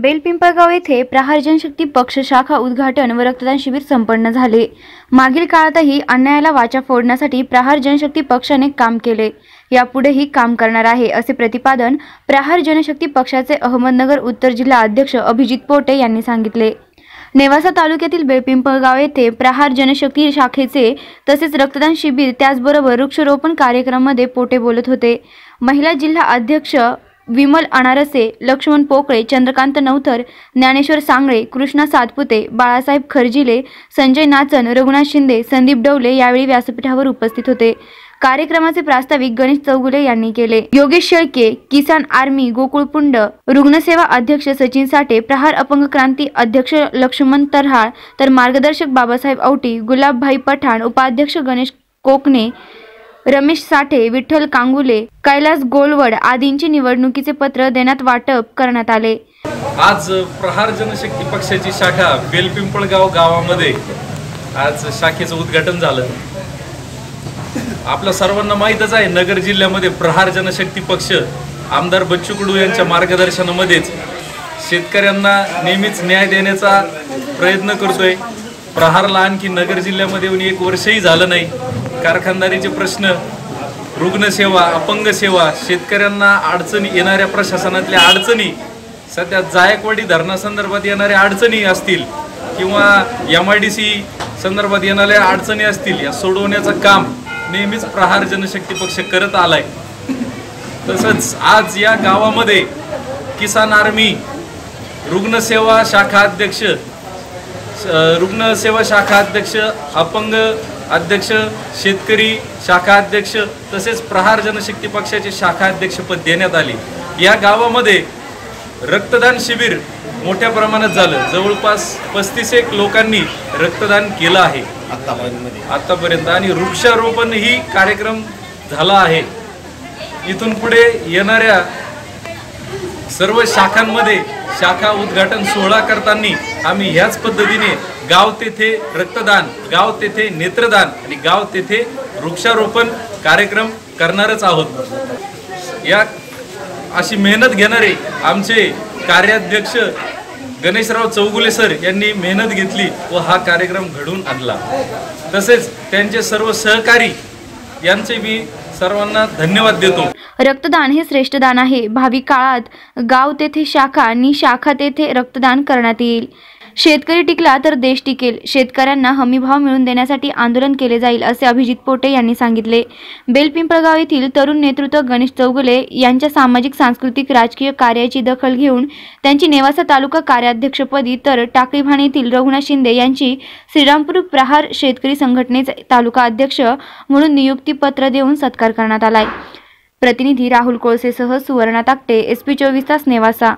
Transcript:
बेलपिंपळगाव येथे प्रहार जनशक्ती पक्ष शाखा उद्घाटन व रक्तदान शिबिर संपन्न झाले. मागील काळातही अन्यायाला वाचा फोडण्यासाठी प्रहार जनशक्ती पक्षाने काम केले. यापुढेही काम करणार आहे असे प्रतिपादन प्रहार जनशक्ती पक्षाचे अहमदनगर उत्तर जिल्हा अध्यक्ष अभिजित पोटे यांनी सांगितले. नेवासा तालुक्यातील बेळपिंपळगाव येथे प्रहार जनशक्ती शाखेचे तसेच रक्तदान शिबिर त्याचबरोबर वृक्षरोपण कार्यक्रमामध्ये पोटे बोलत होते. महिला जिल्हा अध्यक्ष विमल अनारसे लक्ष्मण पोकळे चंद्रकांत नवथर ज्ञानेश्वर सांगळे कृष्णा सातपुते बाळासाहेब खर्जिले संजय नाचन रघुनाथ शिंदे संदीप डवले यावेळी व्यासपीठावर उपस्थित होते. कार्यक्रमाचे प्रास्ताविक गणेश चौगुले यांनी केले. योगेश शेळके किसान आर्मी गोकुळपुंड रुग्णसेवा अध्यक्ष सचिन साठे प्रहार अपंग क्रांती अध्यक्ष लक्ष्मण तरहाळ तर मार्गदर्शक बाबासाहेब औटी गुलाबभाई पठाण उपाध्यक्ष गणेश कोकणे रमेश साठे विठ्ठल कांगुले कैलास गोलवड आदींची निवडणुकीचे पत्र देण्यात वाटप करण्यात आले. आज प्रहार जनशक्ती पक्षाची शाखा बेलपिंपळगाव गावामध्ये आज शाखेचं उद्घाटन झालं. आपल्या सर्वांना माहीतच आहे नगर जिल्ह्यामध्ये प्रहार जनशक्ती पक्ष आमदार बच्चू कडू यांच्या मार्गदर्शनामध्येच शेतकऱ्यांना नेहमीच न्याय देण्याचा प्रयत्न करतोय. प्रहारला आणखी नगर जिल्ह्यामध्ये येऊन एक वर्षही झालं नाही. कारखानदारीचे प्रश्न रुग्णसेवा अपंग सेवा शेतकऱ्यांना अडचणी येणाऱ्या प्रशासनातल्या अडचणी सध्या जायकवाडी धरणासंदर्भात येणाऱ्या अडचणी असतील किंवा एम आय डी सी संदर्भात येणाऱ्या अडचणी असतील या सोडवण्याचं काम नेहमीच प्रहार जनशक्ती पक्ष करत आलाय. तसंच आज या गावामध्ये किसान आर्मी रुग्णसेवा शाखा अध्यक्ष रुग्णसेवा शाखा अध्यक्ष अपंग अध्यक्ष शेतकरी शाखा अध्यक्ष तसेच प्रहार जनशक्ती पक्षाचे शाखा अध्यक्षपद देण्यात आले. या गावामध्ये रक्तदान शिबिर मोठ्या प्रमाणात झालं. जवळपास पस्तीस एक लोकांनी रक्तदान केलं आहे. आतापर्यंत आणि वृक्षारोपण ही कार्यक्रम झाला आहे. इथून पुढे येणाऱ्या सर्व शाखांमध्ये शाखा उद्घाटन सोहळा करताना आम्ही ह्याच पद्धतीने गाव तेथे रक्तदान गाव तेथे नेत्रदान आणि गाव तेथे वृक्षारोपण कार्यक्रम करणारच आहोत. या अशी मेहनत घेणारे आमचे कार्याध्यक्ष गणेशराव चौगुले सर यांनी मेहनत घेतली व हा कार्यक्रम घडवून आणला. तसेच त्यांचे सर्व सहकारी यांचे मी सर्वांना धन्यवाद देतो. रक्तदान हे श्रेष्ठ दान आहे. भावी काळात गाव तेथे शाखा आणि शाखा तेथे रक्तदान करण्यात येईल. शेतकरी टिकला तर देश टिकेल. शेतकऱ्यांना हमीभाव मिळवून देण्यासाठी आंदोलन केले जाईल असे अभिजित पोटे यांनी सांगितले. बेलपिंपळगाव येथील तरुण नेतृत्व गणेश चौगुले यांच्या सामाजिक सांस्कृतिक राजकीय कार्याची दखल घेऊन त्यांची नेवासा तालुका कार्याध्यक्षपदी तर टाकळीभाण येथील रघुनाथ शिंदे यांची श्रीरामपूर प्रहार शेतकरी संघटनेचे तालुका अध्यक्ष म्हणून नियुक्तीपत्र देऊन सत्कार करण्यात आलाय. प्रतिनिधी राहुल कोळसेसह सुवर्णा ताकटे एस पी चोवीस तास नेवासा.